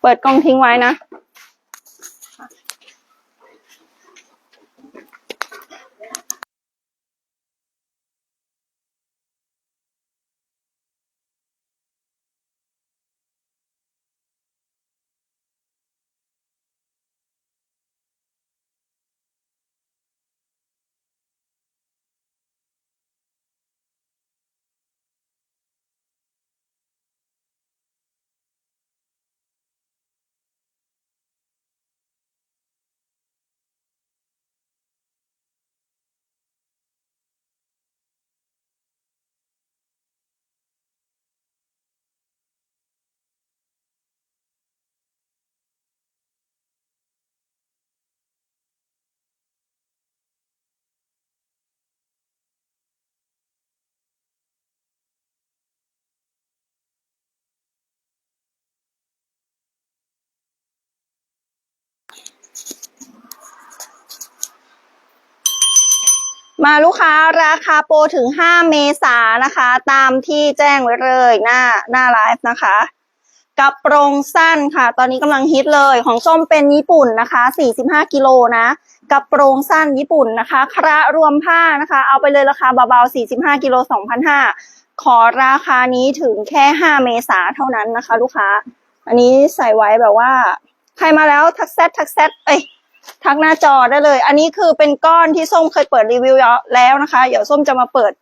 เปิดกล้องทิ้งไว้นะ มาลูกค้าราคาโปรถึง 5 เมษานะคะ ตามที่แจ้งไว้เลยหน้าหน้าไลฟ์นะคะกับโปรงสั้นค่ะ ตอนนี้กำลังฮิตเลยของส้มเป็นญี่ปุ่นนะคะ 45 กิโลนะกับโปรงสั้นญี่ปุ่นนะคะ คระรวมผ้านะคะ เอาไปเลยราคาเบาๆ 45 กิโล2,500 ขอราคานี้ถึงแค่ 5 เมษาเท่านั้นนะคะ ลูกค้า อันนี้ใส่ไว้แบบว่า ใครมาแล้วทักแซดทักแซดเอ้ย ทักหน้าจอได้เลย อันนี้คือเป็นก้อนที่ส้มเคยเปิดรีวิวแล้วนะคะ เดี๋ยวส้มจะมาเปิด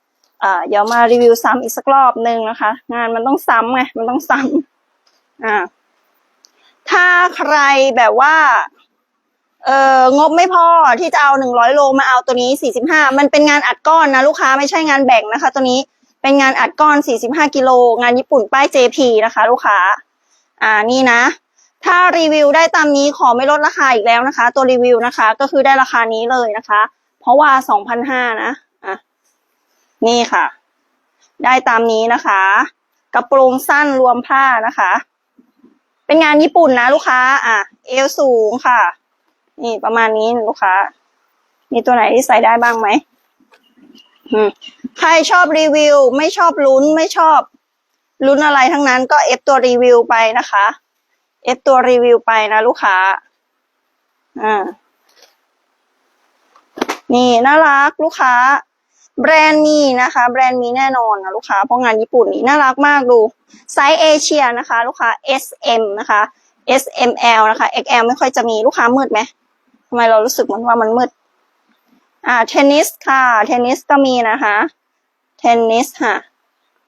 อ่าเดี๋ยวมารีวิวซ้ำอีกสักรอบหนึ่งนะคะ งานมันต้องซ้ำไงมันต้องซ้ำอ่าถ้าใครแบบว่าเอ่องบไม่พอที่จะเอาหนึ่งร้อยโลมาเอาตัวนี้สี่สิบห้ามันเป็นงานอัดก้อนนะลูกค้าไม่ใช่งานแบ่งนะคะ ตัวนี้เป็นงานอัดก้อนสี่สิบห้ากิโลงานญี่ปุ่นป้าย JP นะคะ ลูกค้า อ่านี่นะ ถ้ารีวิวได้ตามนี้ขอไม่ลดราคาอีกแล้วนะคะ ตัวรีวิวนะคะ ก็คือได้ราคานี้เลยนะคะ เพราะว่าสองพันห้านะอะนี่ค่ะ ได้ตามนี้นะคะ กระโปรงสั้นรวมผ้านะคะ เป็นงานญี่ปุ่นนะลูกค้า อะ เอวสูงค่ะ นี่ประมาณนี้ลูกค้า มีตัวไหนที่ใส่ได้บ้างไหมอืมใครชอบรีวิว ไม่ชอบลุ้นไม่ชอบลุ้นอะไรทั้งนั้นก็เอฟตัวรีวิวไปนะคะ เอฟตัวรีวิวไปนะลูกค้า อ่า นี่น่ารักลูกค้า แบรนด์มีนะคะ แบรนด์มีแน่นอนนะลูกค้า เพราะงานญี่ปุ่นนี่น่ารักมากดู ไซส์เอเชียนะคะ ลูกค้า S M นะคะ S M L นะคะ X L ไม่ค่อยจะมีลูกค้ามืดไหมทำไมเรารู้สึกเหมือนว่ามันมืด อ่า เทนนิสค่ะ เทนนิสก็มีนะคะ เทนนิสค่ะ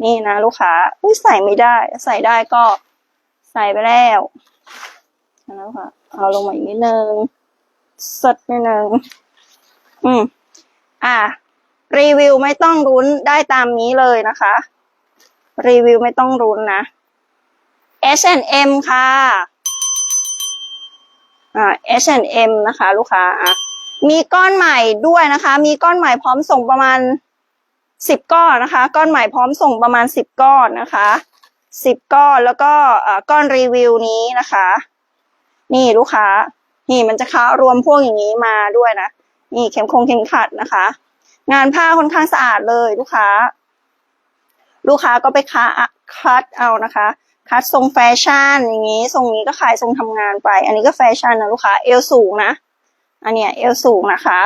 นี่นะลูกค้าอุ้ยใส่ไม่ได้ ใส่ได้ก็ ใส่ไปแล้วแล้วค่ะ เอาลงมาอีกนิดนึงสดนิดนึงอืม อะ รีวิวไม่ต้องรุ้นได้ตามนี้เลยนะคะ รีวิวไม่ต้องรุ้นนะ H&M ค่ะ อ่า H&M นะคะ ลูกค้า อะ มีก้อนใหม่ด้วยนะคะ มีก้อนใหม่พร้อมส่งประมาณสิบก้อนนะคะ ก้อนใหม่พร้อมส่งประมาณสิบก้อนนะคะ สิบก้อนแล้วก็ก้อนรีวิวนี้นะคะ นี่ลูกค้า นี่มันจะค้ารวมพวกอย่างนี้มาด้วยนะ นี่เข็มคงเข็มขัดนะคะ งานผ้าค่อนข้างสะอาดเลยลูกค้า ลูกค้าก็ไปค้าคัดเอานะคะ คัดทรงแฟชั่นอย่างนี้ ทรงนี้ก็ขายทรงทำงานไป อันนี้ก็แฟชั่นนะลูกค้า เอวสูงนะ อันเนี้ยเอวสูงนะคะ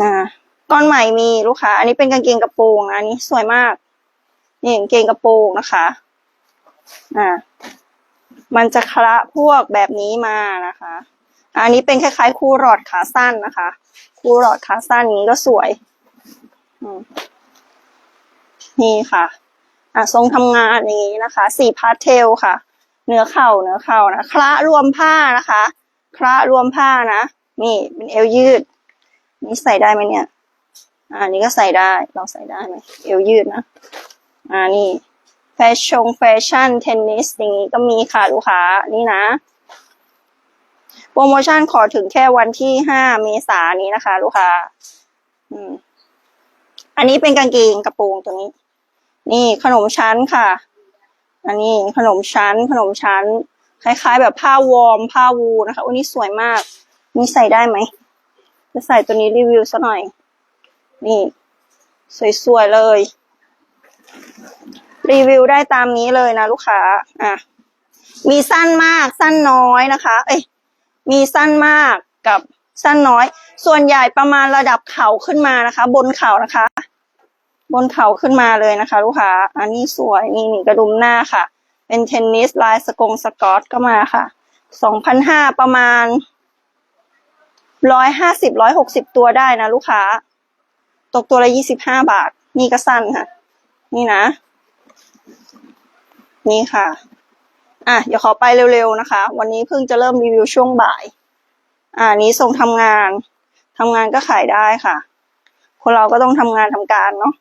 อ่าก้อนใหม่มีลูกค้า อันนี้เป็นกางเกงกระโปรงนะอันนี้สวยมาก นี่กางเกงกระโปรงนะคะ อ่า มันจะคละพวกแบบนี้มานะคะ อันนี้เป็นคล้ายๆ คู่หลอดขาสั้นนะคะ คู่หลอดขาสั้นนี้ก็สวยอืมนี่ค่ะ อะทรงทำงานอย่างนี้นะคะ สีพาสเทลค่ะ เนื้อเข่าเนื้อเข่านะคละรวมผ้านะคะ คละรวมผ้านะ นี่เป็นเอวยืด นี่ใส่ได้ไหมเนี่ยอ่านี่ก็ใส่ได้ เราใส่ได้ไหมเอวยืดนะ อ่านี่แฟชั่นแฟชั่นเทนนิสอย่างนี้ก็มีค่ะลูกค้านี่นะ โปรโมชั่นขอถึงแค่วันที่ห้าเมษายนนี้นะคะ ลูกค้า อืม อันนี้เป็นกางเกงกระโปรงตัวนี้ นี่ขนมชั้นค่ะ อันนี้ขนมชั้น ขนมชั้น คล้าย ๆ แบบผ้าวอร์มผ้าวูลนะคะอันนี้สวยมากนี่ใส่ได้ไหมจะใส่ตัวนี้รีวิวซะหน่อย นี่ สวยๆเลย รีวิวได้ตามนี้เลยนะลูกค้า อะ มีสั้นมากสั้นน้อยนะคะ เอ้ย มีสั้นมากกับสั้นน้อย ส่วนใหญ่ประมาณระดับเข่าขึ้นมานะคะ บนเข่านะคะ บนเข่าขึ้นมาเลยนะคะ ลูกค้า อันนี้สวยนี่นี่กระดุมหน้าค่ะ เป็นเทนนิสลายสกงสกอตก็มาค่ะ สองพันห้าประมาณร้อยห้าสิบร้อยหกสิบตัวได้นะลูกค้า ตกตัวละยี่สิบห้าบาท นี่ก็สั้นค่ะ นี่นะ นี่ค่ะ อะเดี๋ยวขอไปเร็วๆนะคะ วันนี้เพิ่งจะเริ่มรีวิวช่วงบ่าย อ่านี้ส่งทำงานทำงานก็ขายได้ค่ะ คนเราก็ต้องทำงานทำการเนาะ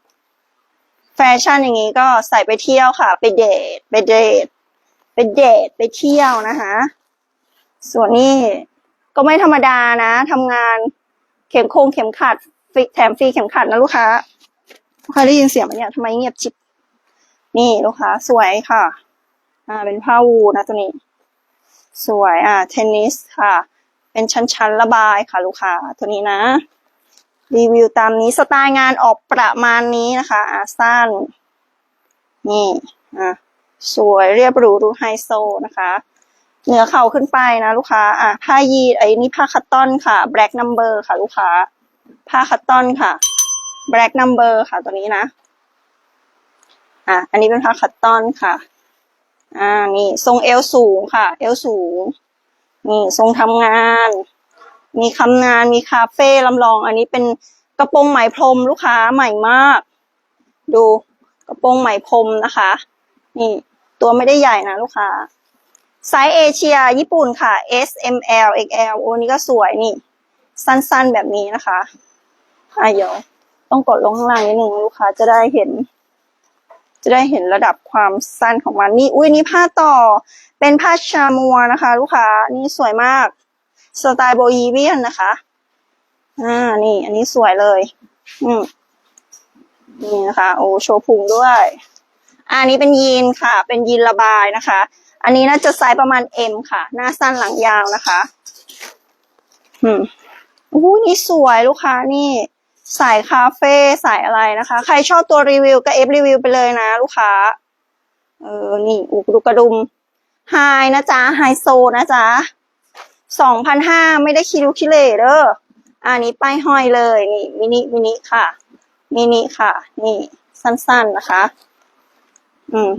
แฟชั่นอย่างนี้ก็ใส่ไปเที่ยวค่ะ ไปเดทไปเดทไปเดทไปเที่ยวนะคะ ส่วนนี้ก็ไม่ธรรมดานะทำงานเข็มโคงเข็มขัดแถมฟรีเข็มขัดนะลูกค้า ลูกค้าได้ยินเสียงไหมเนี่ยทำไมเงียบชิบ นี่ลูกค้าสวยค่ะ อ่า เป็นผ้าวูนะตัวนี้ สวยอ่าเทนนิสค่ะ เป็นชั้นๆระบายค่ะ ลูกค้าตัวนี้นะ รีวิวตามนี้สไตล์งานออกประมาณนี้นะคะอ่าสั้น นี่อะสวยเรียบหรูดูไฮโซนะคะ เหนือเข่าขึ้นไปนะลูกค้า อะผ้ายีดไอ้นี่ผ้าคัตตอนค่ะ black number ค่ะ ลูกค้า ผ้าคัตตอนค่ะ black number ค่ะตัวนี้นะ อะ อันนี้เป็นผ้าคัตตอนค่ะ อ่า นี่ทรงเอวสูงค่ะ เอวสูง นี่ทรงทำงาน มีคำงาน มีคาเฟ่ลำลอง อันนี้เป็นกระโปรงไหมพรมลูกค้าใหม่มาก ดูกระโปรงไหมพรมนะคะ นี่ตัวไม่ได้ใหญ่นะลูกค้าไซส์เอเชีย ญี่ปุ่นค่ะ S M L X L โอ้นี่ก็สวยนี่ สั้นๆแบบนี้นะคะอะเดี๋ยว ต้องกดลงข้างล่างนิดนึงลูกค้าจะได้เห็น จะได้เห็นระดับความสั้นของมันนี่อุ้ยนี่ผ้าต่อ เป็นผ้าชามัวนะคะ ลูกค้านี่สวยมากสไตล์โบฮีเวียนนะคะอ่านี่ อันนี้สวยเลย อืมนี่นะคะ โอ้โชว์พุงด้วยอันนี้เป็นยีนค่ะ เป็นยีนระบายนะคะ อันนี้น่าจะไซส์ประมาณ M ค่ะ หน้าสั้นหลังยาวนะคะ อืมอู้นี่สวยลูกค้านี่ สายคาเฟ่สายอะไรนะคะ ใครชอบตัวรีวิวก็เอฟรีวิวไปเลยนะ ลูกค้า เออ นี่อุกดูกระดุมไฮนะจ๊ะไฮโซนะจ๊ะสองพันห้าไม่ได้คิรุคิเลเด้ออันนี้ป้ายห้อยเลย นี่มินิมินิค่ะ มินิค่ะ นี่สั้นๆนะคะ อืม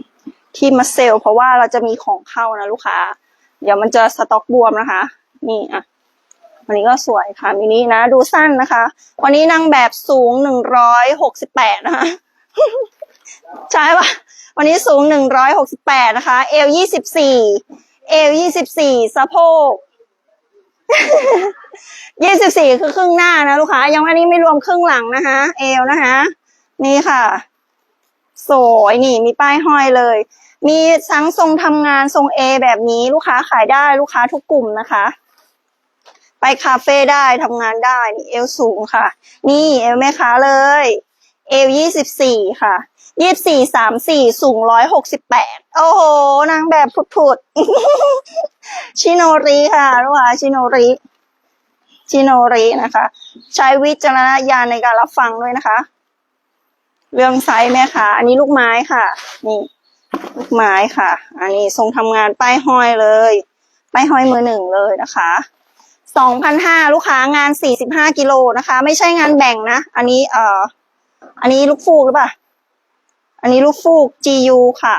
ที่มาเซลเพราะว่าเราจะมีของเข้านะลูกค้า เดี๋ยวมันจะสต็อกบวมนะคะ นี่อะ วันนี้ก็สวยค่ะมินินะดูสั้นนะคะ วันนี้นางแบบสูงหนึ่งร้อยหกสิบแปดนะคะใช่ปะวันนี้สูงหนึ่งร้อยหกสิบแปดนะคะ เอลยี่สิบสี่เอลยี่สิบสี่สะโพกยี่สิบสี่คือครึ่งหน้านะลูกค้า ยังอันนี้ไม่รวมครึ่งหลังนะคะ เอลนะคะ นี่ค่ะสวยนี่มีป้ายห้อยเลย มีทั้งทรงทำงานทรงเอแบบนี้ลูกค้าขายได้ลูกค้าทุกกลุ่มนะคะ ไปคาเฟ่ได้ทำงานได้นี่เอวสูงค่ะ นี่เอวแม่ค้าเลยเอวยี่สิบสี่ค่ะยี่สี่สามสี่สูงร้อยหกสิบแปดโอ้โห นางแบบผุดๆ ชิโนริค่ะลูกค้าชิโนริ ชิโนรินะคะ ใช้วิจารณญาณในการรับฟังด้วยนะคะ เรื่องไซส์แม่ค่ะ อันนี้ลูกไม้ค่ะ นี่ ลูกไม้ค่ะ อันนี้ทรงทำงานป้ายห้อยเลย ป้ายห้อยมือหนึ่งเลยนะคะ สองพันห้าลูกค้างานสี่สิบห้ากิโลนะคะ ไม่ใช่งานแบ่งนะ อันนี้เอ่อ อันนี้ลูกฟูกหรือเปล่า อันนี้ลูกฟูก GU ค่ะ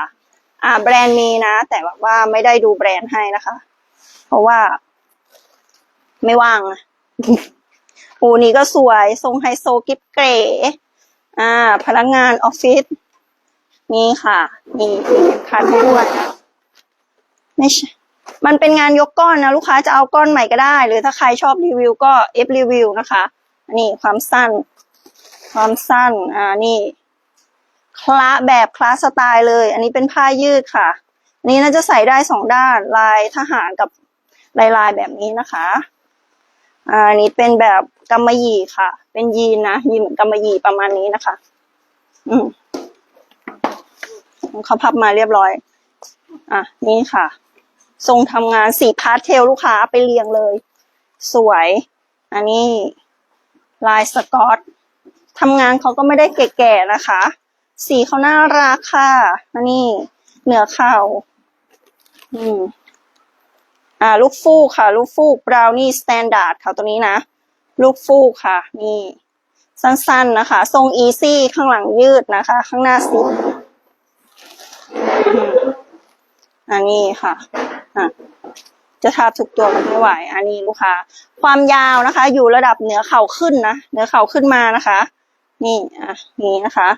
อ่า แบรนด์มีนะ แต่แบบว่าไม่ได้ดูแบรนด์ให้นะคะ เพราะว่า ไม่ว่างอูนี้ก็สวยทรงไฮโซกิฟเก๋อ่า พนักงานออฟฟิศนี่ค่ะ นี่คันให้ด้วยไม่ใช่ มันเป็นงานยกก้อนนะ ลูกค้าจะเอาก้อนใหม่ก็ได้ หรือถ้าใครชอบรีวิวก็เอฟรีวิวนะคะ นี่ความสั้น ความสั้น อ่านี่คละแบบคลาสสไตล์เลย อันนี้เป็นผ้ายืดค่ะนนี้น่าจะใส่ได้สองด้านลายทหารกับลายลายแบบนี้นะคะ อ่านนี้เป็นแบบกำมะหยี่ค่ะ เป็นยีนนะยีนเหมือนกำมะหยี่ประมาณนี้นะคะ อืมเขาพับมาเรียบร้อย อะนี่ค่ะ ทรงทำงานสีพาสเทลลูกค้าไปเรียงเลย สวย อันนี้ลายสกอตทำงานเขาก็ไม่ได้แก่ๆนะคะ สีเขาน่ารักค่ะอันนี้เหนือเข่า อืม อ่า ลูกฟูกค่ะ ลูกฟูกบราวนี่สแตนดาร์ดค่ะตัวนี้นะ ลูกฟูกค่ะ นี่ สั้นๆนะคะ ทรงอีซี่ข้างหลังยืดนะคะ ข้างหน้าซิปอืมอันนี้ค่ะ อะจะทาทุกตัวมันไม่ไหว อันนี้ลูกค้า ความยาวนะคะ อยู่ระดับเหนือเข่าขึ้นนะ เหนือเข่าขึ้นมานะคะ นี่ อะ นี่นะคะ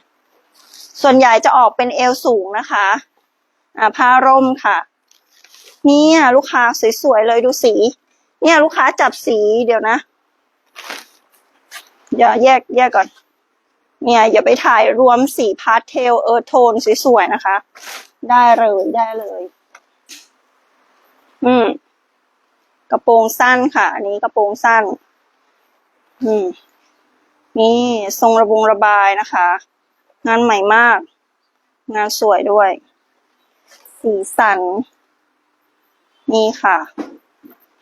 ส่วนใหญ่จะออกเป็นเอวสูงนะคะ อ่าผ้าร่มค่ะ เนี่ย ลูกค้าสวยๆเลยดูสี เนี่ยลูกค้าจับสีเดี๋ยวนะอย่าแยกแยกก่อน เนี่ย อย่าไปถ่ายรวมสีพาสเทลเออโทนสวยๆนะคะ ได้เลยได้เลย อืม กระโปรงสั้นค่ะ อันนี้กระโปรงสั้น อืม นี่ทรงระบงระบายนะคะ งานใหม่มาก งานสวยด้วย สีสัน นี่ค่ะ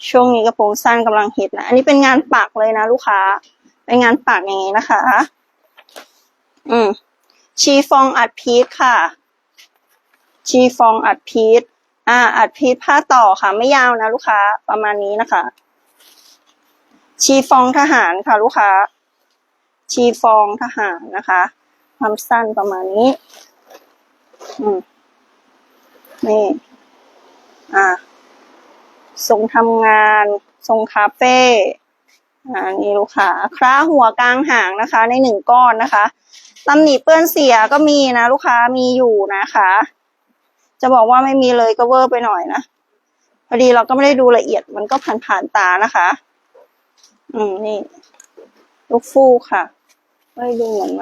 ช่วงนี้กระโปรงสั้นกำลังฮิตนะ อันนี้เป็นงานปักเลยนะลูกค้า เป็นงานปักอย่างนี้นะคะ อืมชีฟองอัดพีทค่ะ ชีฟองอัดพีท อ่า อัดพีทผ้าต่อค่ะ ไม่ยาวนะลูกค้า ประมาณนี้นะคะ ชีฟองทหารค่ะ ลูกค้า ชีฟองทหารนะคะ ความสั้นประมาณนี้ อืม นี่ อ่า ทรงทำงาน ทรงคาเฟ่อ่านี่ลูกค้าคล้าหัวกลางหางนะคะ ในหนึ่งก้อนนะคะตำหนิเปื้อนเสียก็มีนะ ลูกค้ามีอยู่นะคะ จะบอกว่าไม่มีเลยก็เวอร์ไปหน่อยนะพอดีเราก็ไม่ได้ดูละเอียดมันก็ผ่านๆตานะคะ อืมนี่ ลูกฟูกค่ะไม่ดูเหมือน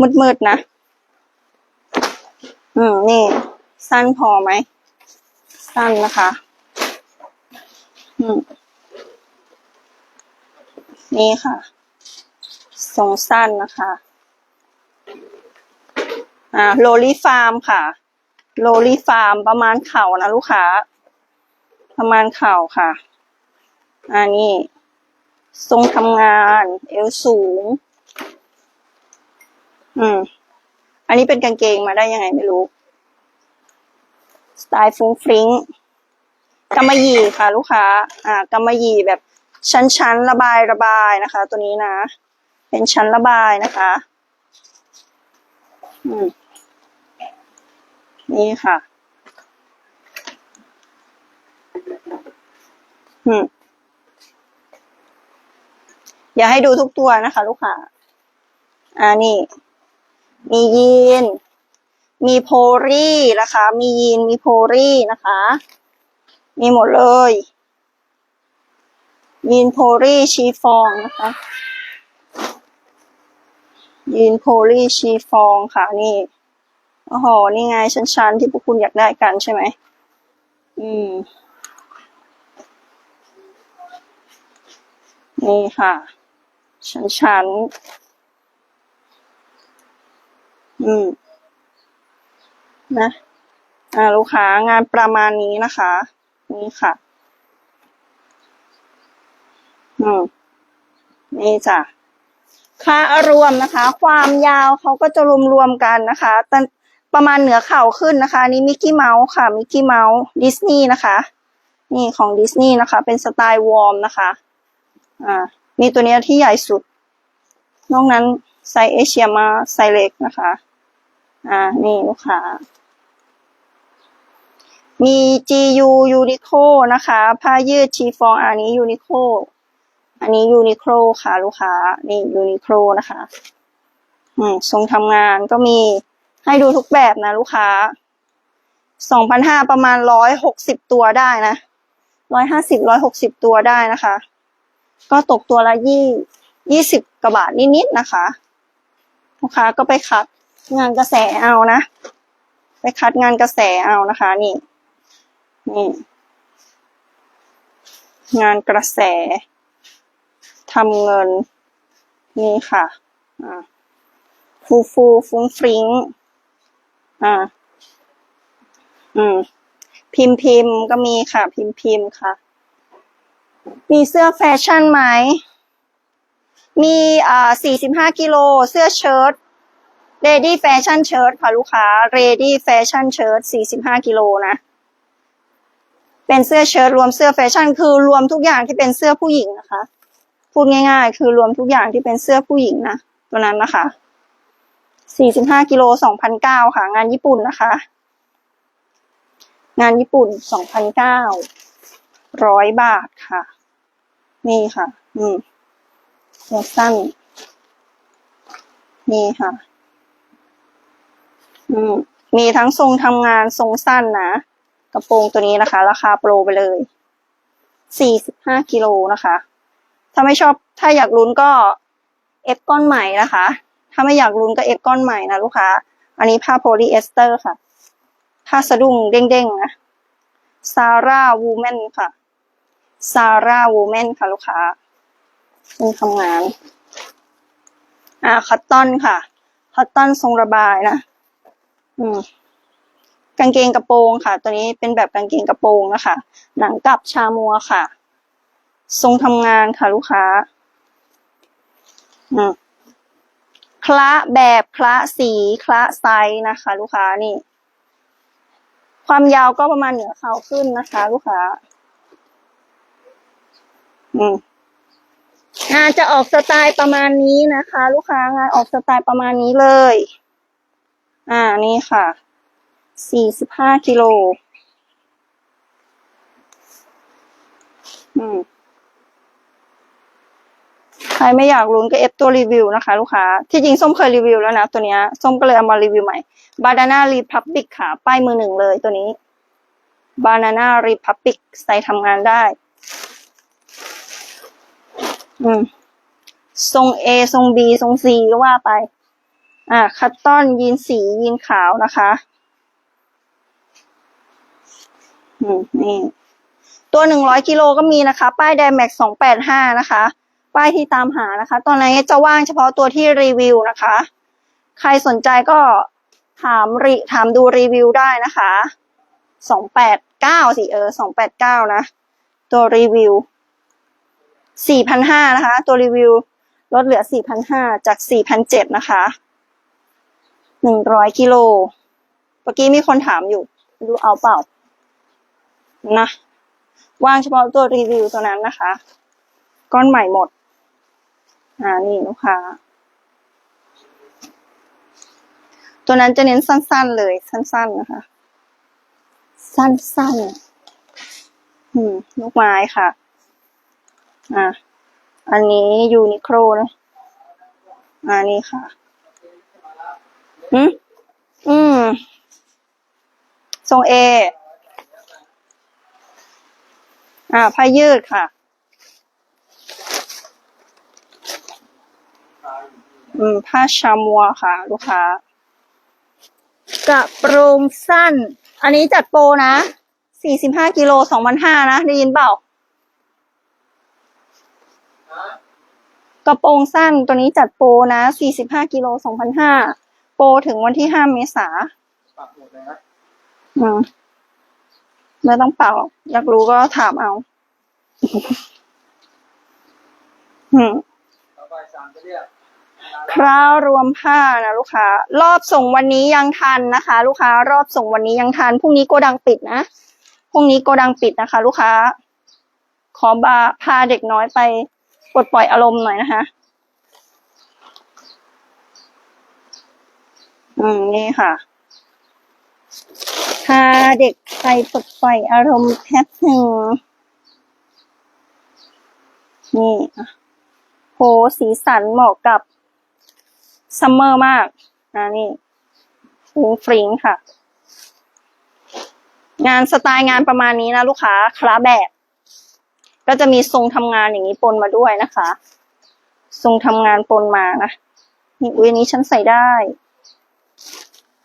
มันมืดๆนะ อืมนี่ สั้นพอไหม สั้นนะคะ อืมนี่ค่ะ ทรงสั้นนะคะ อ่าโลลี่ฟาร์มค่ะ โลลี่ฟาร์มประมาณเข่านะลูกค้า ประมาณเข่าค่ะ อันนี้ ทรงทำงาน เอวสูง อืม อันนี้เป็นกางเกงมาได้ยังไงไม่รู้ สไตล์ฟุ้งฟริ้งกำมะหยี่ค่ะ ลูกค้า อ่ากำมะหยี่แบบชั้นๆระบายระบายนะคะ ตัวนี้นะ เป็นชั้นระบายนะคะ อืม นี่ค่ะอืมอย่าให้ดูทุกตัวนะคะ ลูกค้าอ่านี่ มียีน มีโพลี่นะคะ มียีน มีโพลี่นะคะ มีหมดเลย ยีนโพลี่ชีฟองนะคะ ยีนโพลี่ชีฟองค่ะนี่ โอ้โห นี่ไงชั้นๆที่พวกคุณอยากได้กันใช่ไหม อืม นี่ค่ะ ชั้นๆ อืม นะ อ่า ลูกค้างานประมาณนี้นะคะ นี่ค่ะ อืม นี่จ้ะค่ารวมนะคะ ความยาวเขาก็จะรวมๆกันนะคะตั้ง ประมาณเหนือเข่าขึ้นนะคะนนี้มิกกี้เมาส์ค่ะมิกกี้เมาส์ดิสนีย์นะคะ นี่ของดิสนีย์นะคะ เป็นสไตล์วอร์มนะคะอ่ามีตัวนี้ที่ใหญ่สุด นอกนั้นไซส์เอเชียมาไซส์เล็กนะคะ อ่า นี่ลูกค้า มี GU Uniqlo นะคะ ผ้ายืดชีฟองอันนี้ Uniqlo อันนี้ Uniqlo ค่ะ ลูกค้า นี่ Uniqlo นะคะ อืมทรงทำงานก็มี ให้ดูทุกแบบนะลูกค้าสองพันห้าประมาณร้อยหกสิบตัวได้นะร้อยห้าสิบร้อยหกสิบตัวได้นะคะ ก็ตกตัวละยี่ยี่สิบกว่าบาทนิดๆนะคะ ลูกค้าก็ไปคัดงานกระแสเอานะ ไปคัดงานกระแสเอานะคะ นี่ นี่งานกระแสทำเงิน นี่ค่ะ อ่าฟูฟูฟุ้งฟริ้ง อ่า อืม พิมพ์พิมพ์ก็มีค่ะ พิมพ์พิมพ์ค่ะ มีเสื้อแฟชั่นไหม มีอ่าสี่สิบห้ากิโล เสื้อเชิ้ต Ready Fashion Shirt ค่ะลูกค้า Ready Fashion Shirt สี่สิบห้ากิโลนะ เป็นเสื้อเชิ้ตรวมเสื้อแฟชั่น คือรวมทุกอย่างที่เป็นเสื้อผู้หญิงนะคะ พูดง่าย ๆ คือรวมทุกอย่างที่เป็นเสื้อผู้หญิงนะ ตัวนั้นนะคะ สี่สิบห้ากิโลสองพันเก้าค่ะ งานญี่ปุ่นนะคะ งานญี่ปุ่นสองพันเก้าร้อยบาทค่ะ นี่ค่ะ อืมเสื้อสั้น นี่ค่ะ อืมมีทั้งทรงทำงานทรงสั้นนะกระโปรงตัวนี้นะคะ ราคาโปรไปเลยสี่สิบห้ากิโลนะคะ ถ้าไม่ชอบถ้าอยากลุ้นก็เอฟก้อนใหม่นะคะ ถ้าไม่อยากลุ้นก็เอฟก้อนใหม่นะลูกค้า อันนี้ผ้าโพลีเอสเตอร์ค่ะ ผ้าสะดุ้งเด้งๆนะซาร่าวูแมนค่ะซาร่าวูแมนค่ะลูกค้าเป็นทำงาน อ่าคัตตอนค่ะ คัตตอนทรงระบายนะ อืมกางเกงกระโปรงค่ะ ตัวนี้เป็นแบบกางเกงกระโปรงนะคะ หนังกลับชามัวค่ะ ทรงทำงานค่ะลูกค้า อืม คละแบบคละสีคละไซส์นะคะ ลูกค้านี่ ความยาวก็ประมาณเหนือเข่าขึ้นนะคะ ลูกค้า อืมงานจะออกสไตล์ประมาณนี้นะคะ ลูกค้างานออกสไตล์ประมาณนี้เลย อ่านี่ค่ะ สี่สิบห้ากิโล อืม ใครไม่อยากลุ้นก็เอฟตัวรีวิวนะคะ ลูกค้า ที่จริงส้มเคยรีวิวแล้วนะ ตัวนี้ส้มก็เลยเอามารีวิวใหม่ Banana Republic ค่ะ ป้ายมือหนึ่งเลยตัวนี้ Banana Republic ใส่ทำงานได้ อืม ทรง A ทรง B ทรง C ก็ว่าไป อ่า คัตตอนยีนสียีนขาวนะคะ อืม นี่ ตัวหนึ่งร้อยกิโลก็มีนะคะ ป้าย d ดแม็กสองแปดห้านะคะ ป้ายที่ตามหานะคะ ตอนนี้จะว่างเฉพาะตัวที่รีวิวนะคะ ใครสนใจก็ถามรีถามดูรีวิวได้นะคะสองแปดเก้าสิเออสองแปดเก้านะ ตัวรีวิวสี่พันห้านะคะ ตัวรีวิวลดเหลือสี่พันห้าจากสี่พันเจ็ดนะคะหนึ่งร้อยกิโลเมื่อกี้มีคนถามอยู่ไม่รู้เอาเปล่านะว่างเฉพาะตัวรีวิวตัวนั้นนะคะ ก้อนใหม่หมด อ่านี่ลูกค้า ตัวนั้นจะเน้นสั้นๆเลย สั้นๆนะคะ สั้นๆอืมลูกไม้ค่ะ อ่าอันนี้ยูนิโคลนะอ่านี่ค่ะ อืมอืมทรงเอ อ่าผ้ายืดค่ะ อืม ผ้าชามัวค่ะ ลูกค้ากระโปรงสั้น อันนี้จัดโปรนะสี่สิบห้ากิโลสองพันห้านะได้ยินเปล่ากระโปรงสั้นตัวนี้จัดโปรนะสี่สิบห้ากิโลสองพันห้าโปรถึงวันที่ห้าเมษาปักหมดเลยนะอืมไม่ต้องเป่าหรอกอยากรู้ก็ถามเอา อืมต่อไปสามจะเรียก พระรวมผ้านะลูกค้า รอบส่งวันนี้ยังทันนะคะ ลูกค้ารอบส่งวันนี้ยังทันพรุ่งนี้โกดังปิดนะพรุ่งนี้โกดังปิดนะคะ ลูกค้า ขอบาพาเด็กน้อยไปปลดปล่อยอารมณ์หน่อยนะคะอืมนี่ค่ะพาเด็กไปปลดปล่อยอารมณ์แป๊บหนึ่งนี่อะโหสีสันเหมาะกับ ซัมเมอร์มากอ่านี่ฟรุ้งฟริงค่ะ งานสไตล์งานประมาณนี้นะลูกค้าคลาแบบ ก็จะมีทรงทำงานอย่างนี้ปนมาด้วยนะคะ ทรงทำงานปนมานะนี่อุ้ยนนี้ฉันใส่ได้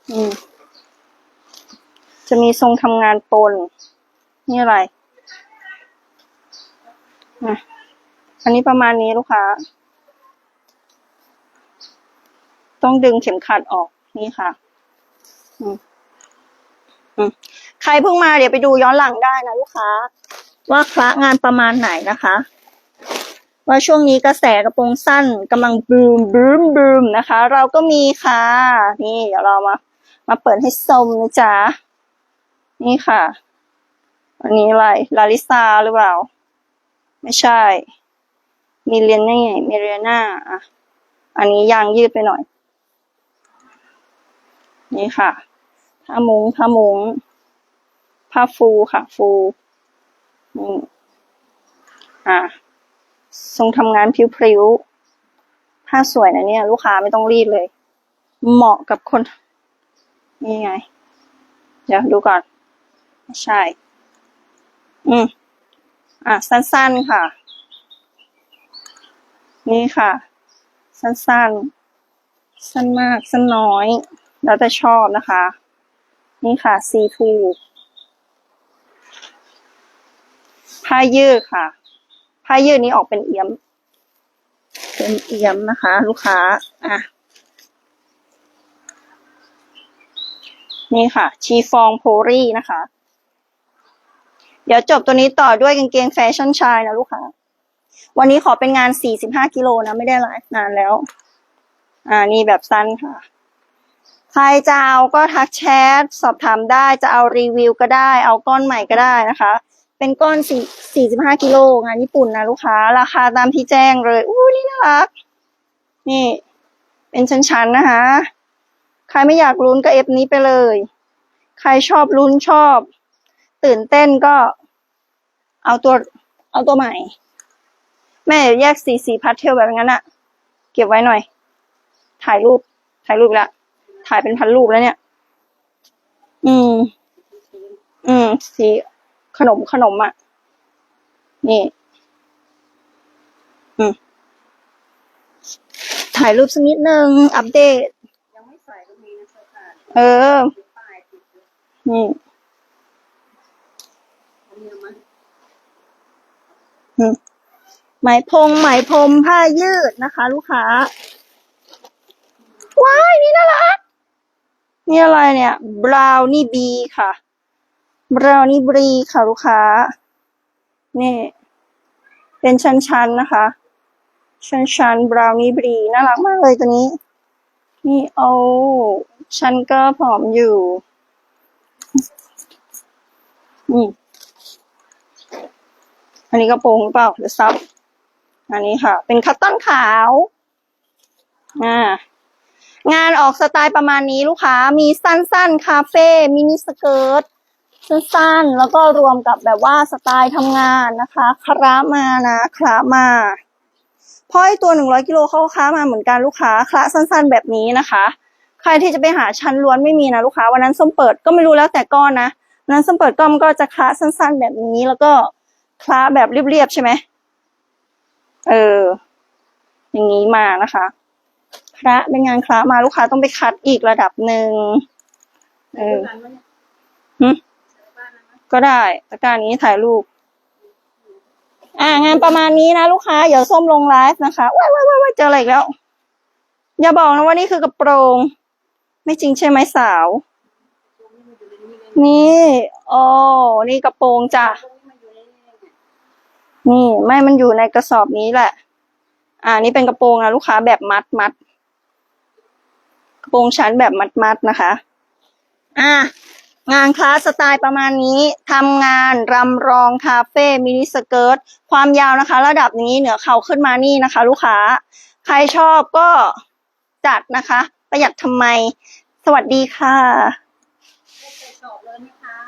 อืมจะมีทรงทำงานปน นี่อะไรอะอันนี้ประมาณนี้ลูกค้า ต้องดึงเข็มขัดออกนี่ค่ะอืมอืมใครเพิ่งมาเดี๋ยวไปดูย้อนหลังได้นะลูกค้า ว่าคละงานประมาณไหนนะคะ ว่าช่วงนี้กระแสกระโปรงสั้นกำลังบูมบูมบูมนะคะ เราก็มีค่ะ นี่เดี๋ยวเรามา มาเปิดให้ชมนะจ๊ะนี่ค่ะอันนี้อะไรลาลิซาหรือเปล่า ไม่ใช่ มีเรียนนี่มีเรียนาอะอันนี้ยางยืดไปหน่อย นี่ค่ะผ้ามุง้งผ้ามุง้งผ้าฟูค่ะฟูนี่อะทรงทำงานพริ้วๆผ้าสวยนะเนี่ย ลูกค้าไม่ต้องรีดเลย เหมาะกับคน นี่ไง เดี๋ยวดูก่อนไม่ใช่ อืมอะ สั้นๆค่ะ นี่ค่ะ สั้นๆ สั้นมาก สั้นน้อย แล้วแต่ชอบนะคะ นี่ค่ะซีทูผ้ายืดค่ะ ผ้ายืดนี้ออกเป็นเอี้ยม เป็นเอี้ยมนะคะ ลูกค้า อะ นี่ค่ะ ชีฟองโพลีนะคะ เดี๋ยวจบตัวนี้ต่อด้วยกางเกงแฟชั่นชายนะลูกค้า วันนี้ขอเป็นงาน 45 กิโลนะ ไม่ได้ไลฟ์นานแล้ว อ่า นี่แบบสั้นค่ะ ใครจะเอาก็ทักแชทสอบถามได้จะเอารีวิวก็ได้ เอาก้อนใหม่ก็ได้นะคะ เป็นก้อน4 45กิโลงานญี่ปุ่นนะลูกค้า ราคาตามที่แจ้งเลยอู้นี่น่ารัก นี่ เป็นชั้นๆนะคะ ใครไม่อยากลุ้นก็เอฟนี้ไปเลย ใครชอบลุ้นชอบ ตื่นเต้นก็ เอาตัว เอาตัวใหม่ แม่แยกสีสีพาสเทลแบบนั้นอะเก็บไว้หน่อย ถ่ายรูปถ่ายรูปละ ถ่ายเป็นพันรูปแล้วเนี่ย อืม อืม สีขนมขนมอะนี่ อืม ถ่ายรูปสักนิดนึง อัปเดต ยังไม่ใส่ก็มีนะเสื้อผ้าเออติดป้ายติดอยู่นี่อันนี้เอามันอืมไหมพงไหมพรมผ้ายืดนะคะ ลูกค้า ว้าย นี่น่ารัก นี่อะไรเนี่ยบราวนี่บีค่ะบราวนี่บรีค่ะลูกค้า นี่ เป็นชั้นๆนะคะ ชั้นๆบราวนี่บรีน่ารักมากเลยตัวนี้ นี่โอ้ฉันก็ผอมอยู่นี่อันนี้กระโปรงหรือเปล่าหรือซับ อันนี้ค่ะ เป็นคัตตอนขาว อ่า งานออกสไตล์ประมาณนี้ลูกค้ามีสั้นๆ คาเฟ่มินิสเกิร์ตสั้นๆ แล้วก็รวมกับแบบว่าสไตล์ทำงานนะคะครามานะครามาพราะไอตัวหนึ่งร้อยกิโลเข้าค้ามาเหมือนกันลูกค้าคละสั้นๆ แบบนี้นะคะ ใครที่จะไปหาชั้นล้วนไม่มีนะลูกค้าวันนั้นส้มเปิดก็ไม่รู้แล้วแต่ก้อนนะวันนั้นส้มเปิดก้อนก็จะคละสั้นๆ แบบนี้แล้วก็คละแบบเรียบๆใช่ไหมเอออย่างนี้มานะคะ ระเป็นงานคระมาลูกค้าต้องไปคัดอีกระดับหนึ่งเออร้านมันเนี่ยหึใส่บ้านนะมั้ยก็ได้ตะกร้ารนี้ถ่ายรูป อ่างานประมาณนี้นะลูกค้าเดี๋ยวส้มลงไลฟ์นะคะว้ายว้ายว้ายว้ายเจออะไรอีกแล้ว อย่าบอกนะว่านี่คือกระโปรง ไม่จริงใช่ไหมสาวตรงนี้มันอยู่ในนี้เลยนี่โอ้นี่กระโปรงจ้ะตรงนี้มันอยู่ในนี้เลยเนี่ยนี่ ไม่มันอยู่ในกระสอบนี้แหละ อ่า นี่เป็นกระโปรงนะลูกค้าแบบมัดมัด กระโปรงชั้นแบบมัดมัดนะคะ อ่างานคลาสสไตล์ประมาณนี้ทำงานรำรองคาเฟ่มินิสเกิร์ตความยาวนะคะ ระดับนี้เหนือเข่าขึ้นมานี่นะคะ ลูกค้า ใครชอบก็จัดนะคะ ประหยัดทำไม สวัสดีค่ะ